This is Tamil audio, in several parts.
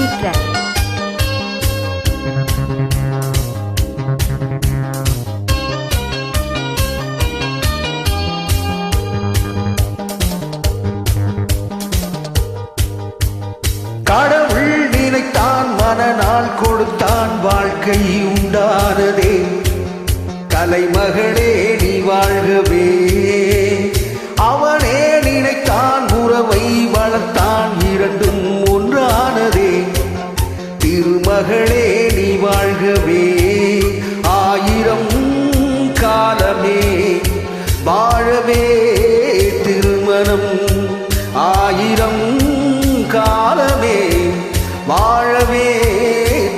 சீக்ரெட் கடவுள் நினைத்தான் மனநாள் கொடுத்தான் வாழ்க்கை உண்டானதே. கலைமகளே நீ வாழ்கவே. வாழவே திருமணம் ஆயிரம் காலமே. வாழவே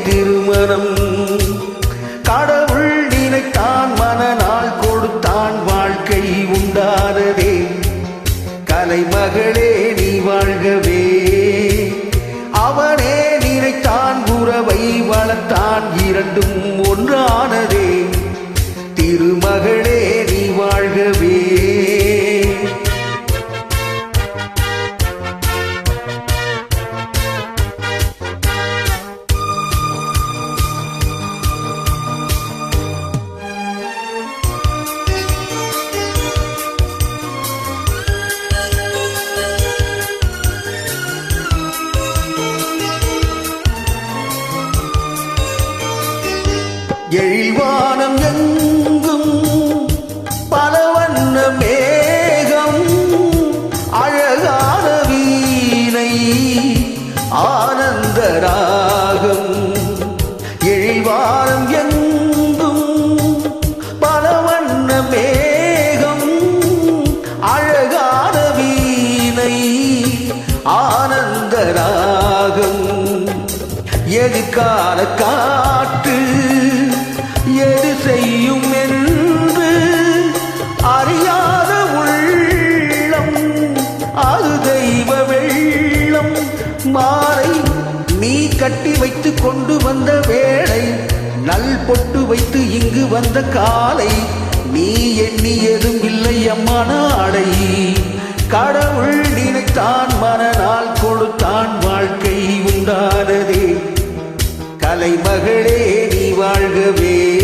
திருமணம். கடவுள் நினைத்தான் மனநாள் கொடுத்தான் வாழ்க்கை உண்டானதே. கலைமகளே நீ வாழ்கவே. அவனே நினைத்தான் உறவை வளர்த்தான் இரண்டும் ஒன்றானதே. திருமகளே எழில்வானம் எங்கும் பல வண்ண மேகம் அழகான வீணை ஆனந்த ராகம். எழில்வானம் எங்கும் பல வண்ண மேகம் அழகான வீணை ஆனந்த ராகம். எதிர்கால காற்று செய்யும் என்று அறியாத உள்ளம் அது தெய்வ வெள்ளம். மாலை நீ கட்டி வைத்து கொண்டு வந்த வேளை நல் பொட்டு வைத்து இங்கு வந்த காலை நீ எண்ணியதும் இல்லை அம்மா நாடை. கடவுள் நினைத்தான் மனநாள் கொடுத்தான் வாழ்க்கை உண்டாய். கலைமகளே நீ வாழ்கவே.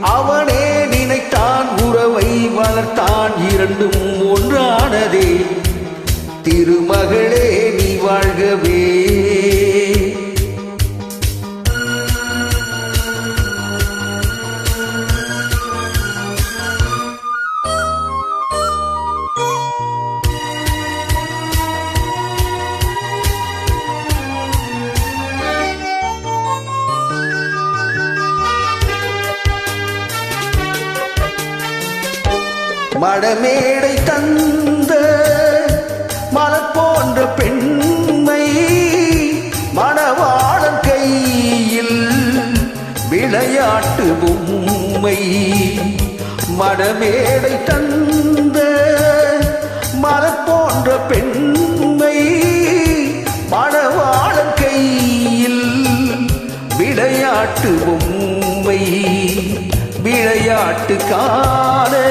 அவனே நினைத்தான் உறவை வளர்த்தான் இரண்டும் ஒன்றானதே. திருமகளே நீ வாழ்கவே. மடமேடை தந்த மலர் போன்ற பெண்மை மணவாளன் கையில் விளையாட்டு பொம்மை மடமேடை தந்த மலர் போன்ற பெண்மை மணவாளன் கையில் விளையாட்டு பொம்மை விளையாட்டு காலே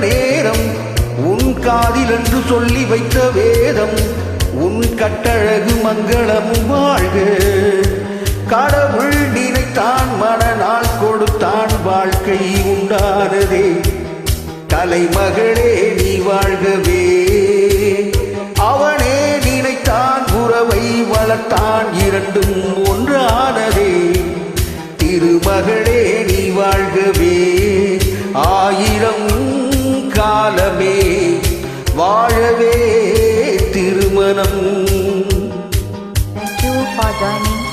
நேரம் உன் காதில் என்று சொல்லி வைத்த வேதம் உன் கட்டழகு மங்களமும் வாழ்க. கடவுள் நினைத்தான் மனநாள் கொடுத்தான் வாழ்க்கை உண்டானதே. தலைமகளே நீ வாழ்கவே. அவனே நினைத்தான் உறவை வளர்த்தான் இரண்டும் வாழவே